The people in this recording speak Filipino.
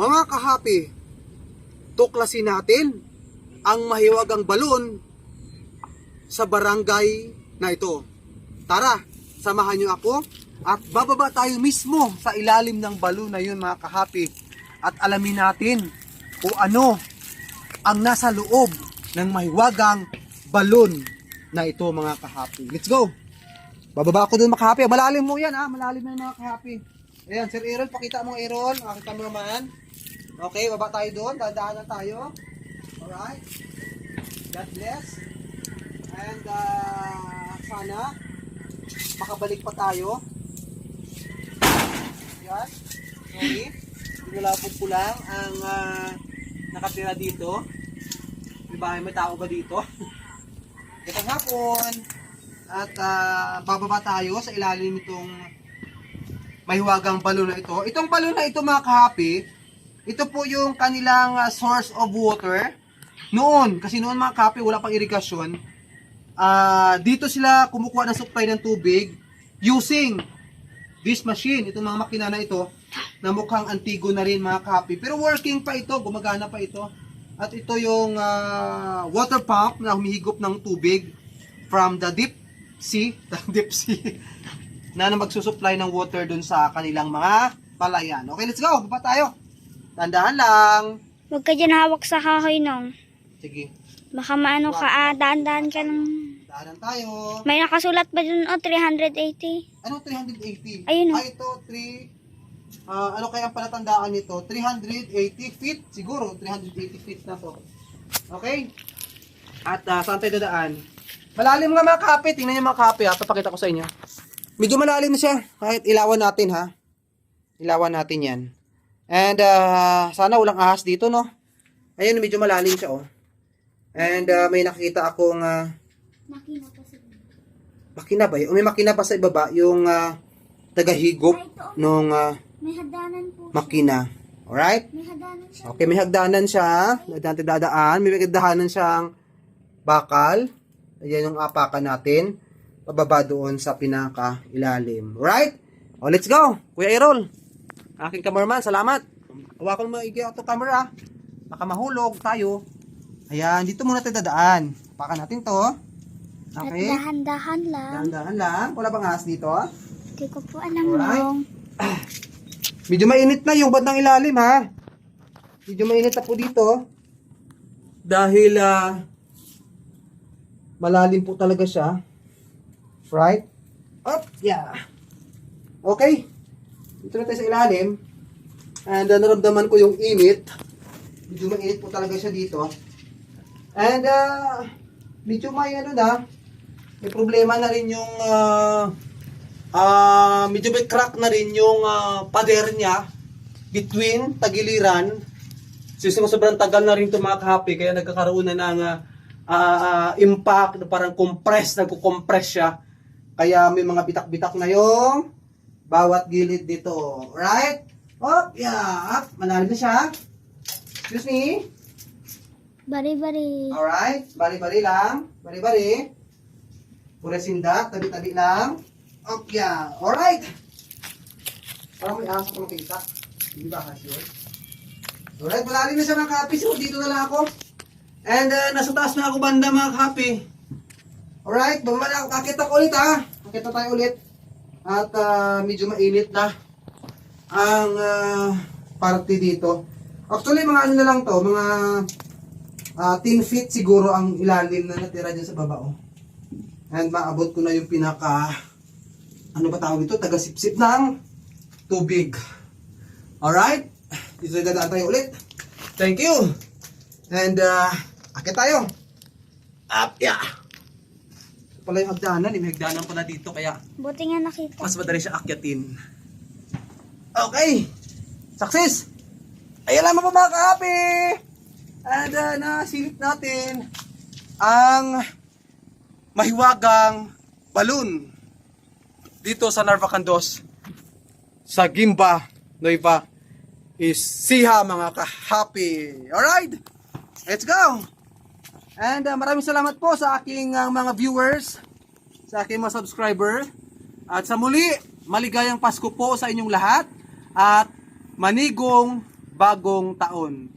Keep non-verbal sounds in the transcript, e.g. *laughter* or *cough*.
Mga kahapi, tuklasin natin ang mahiwagang balon sa barangay na ito. Tara, samahan niyo ako at bababa tayo mismo sa ilalim ng balon na yun mga kahapi at alamin natin kung ano ang nasa loob ng mahiwagang balon na ito mga kahapi. Let's go! Bababa ako dun mga kahapi. Malalim mo yan ha, malalim na mga kahapi. Ayan, Sir Aaron, pakita mo Aaron, aking cameraman. Okay, baba tayo doon, dadaanan tayo. Alright. God bless. And uh, sana makabalik pa tayo. Yan. Okay. Pinulapog ko lang ang ah, nakatira dito. Diba, may tao ba dito? *laughs* Itong hapon. At ah, bababa tayo sa ilalim nitong mahiwagang balon na ito. Itong balon na ito mga kahapi, ito po yung kanilang ah, source of water. Noon, kasi noon mga kahapi, wala pang irigasyon. Ah, dito sila kumukuha ng supply ng tubig using this machine, itong mga makina na ito, na mukhang antigo na rin mga kahapi. Pero working pa ito, gumagana pa ito. At ito yung ah, water pump na humihigop ng tubig from the deep sea, *laughs* deep sea, na, na magsusupply ng water dun sa kanilang mga palayan. Okay, let's go. Baba tayo. Tandahan lang. Huwag ka dyan hawak sa kahoy nung. Sige. Baka maano ka, ah, daan-daan ka ng... Dahanan tayo. May nakasulat ba dun, oh, 380? Ano 380? Ayun, oh. Ah, ito 3 ah, ano kaya ang palatandaan nito? 380 feet siguro, 380 feet na to. Okay? At ah, saan tayo dadaan? Malalim nga mga kape, tingnan niyo mga kape ha, papakita ko sa inyo. Medyo malalim na siya, kahit ilawan natin ha. Ilawan natin yan. And ah, sana walang ahas dito no. Ayun, medyo malalim siya oh. And ah, may nakita akong ah, Makina pa sa makina ba? O may makina pa sa ibaba yung ah, tagahigop nung ah, May hagdanan po. makina. Alright? May hagdanan siya. Okay, may hagdanan siya. Dadaan dadaan. May hagdanan siyang bakal. Ayan yung apakan natin. Pababa doon sa pinaka ilalim. Alright? O, let's go. Kuya Errol. Aking cameraman, salamat. Hawakan mo maigi ako camera. Baka mahulog tayo. Ayan, dito muna tayo dadaan. Apakan natin to. At Okay. dahan-dahan lang. Dahan-dahan lang. Wala bang ahas dito? Hindi ko po alam Alright. nung. *clears throat* Medyo mainit na yung bandang ilalim ha. Medyo mainit na po dito. Dahil ah, malalim po talaga siya. Right? Up, yeah. Okay. Dito na tayo sa ilalim. And uh, naramdaman ko yung init. Medyo mainit po talaga siya dito. And uh, medyo may ano na, may problema na rin yung ah, ah medyo may crack na rin yung ah, pader niya between tagiliran. So, sobrang tagal na rin ito mga kahapi, kaya nagkakaroon na ng ah, ah, impact na parang compress, nagko-compress siya. Kaya may mga bitak-bitak na yung bawat gilid dito. Right? Up, yeah, up. Malalim na siya. Excuse me. Bari-bari. Alright, bari-bari lang. Bari-bari. Pura sindak, tabi-tabi lang. Up, yeah. Alright. Parang may aso ko makita. Hindi ba kasi yun? Alright, malalim na siya mga kapi. So, dito na lang ako. And uh, nasa taas na ako banda mga kapi. Alright, bababa na ako. Akit ako ulit ha. Akit na tayo ulit. At ah, medyo mainit na ang ah, party dito. Actually, mga ano na lang to, mga Ah, 10 feet siguro ang ilalim na natira dyan sa baba, oh. And maabot ko na yung pinaka, ano ba tawag ito? Taga-sipsip ng tubig. Alright? Dito na tayo ulit. Thank you. And, uh, akit tayo. Up, yeah. Ito pala yung hagdanan. eh. May hagdanan pala dito, kaya Buti nga nakita. mas madali siya akyatin. Okay. Success! Ayan lang mga mga kahapi! And uh, nasilip natin ang mahiwagang balloon dito sa Narvacandos sa Gimba, Nueva Ecija mga kahapi. Alright? Let's go! And uh, maraming salamat po sa aking uh, mga viewers, sa aking mga subscriber. At sa muli, maligayang Pasko po sa inyong lahat. At manigong bagong taon.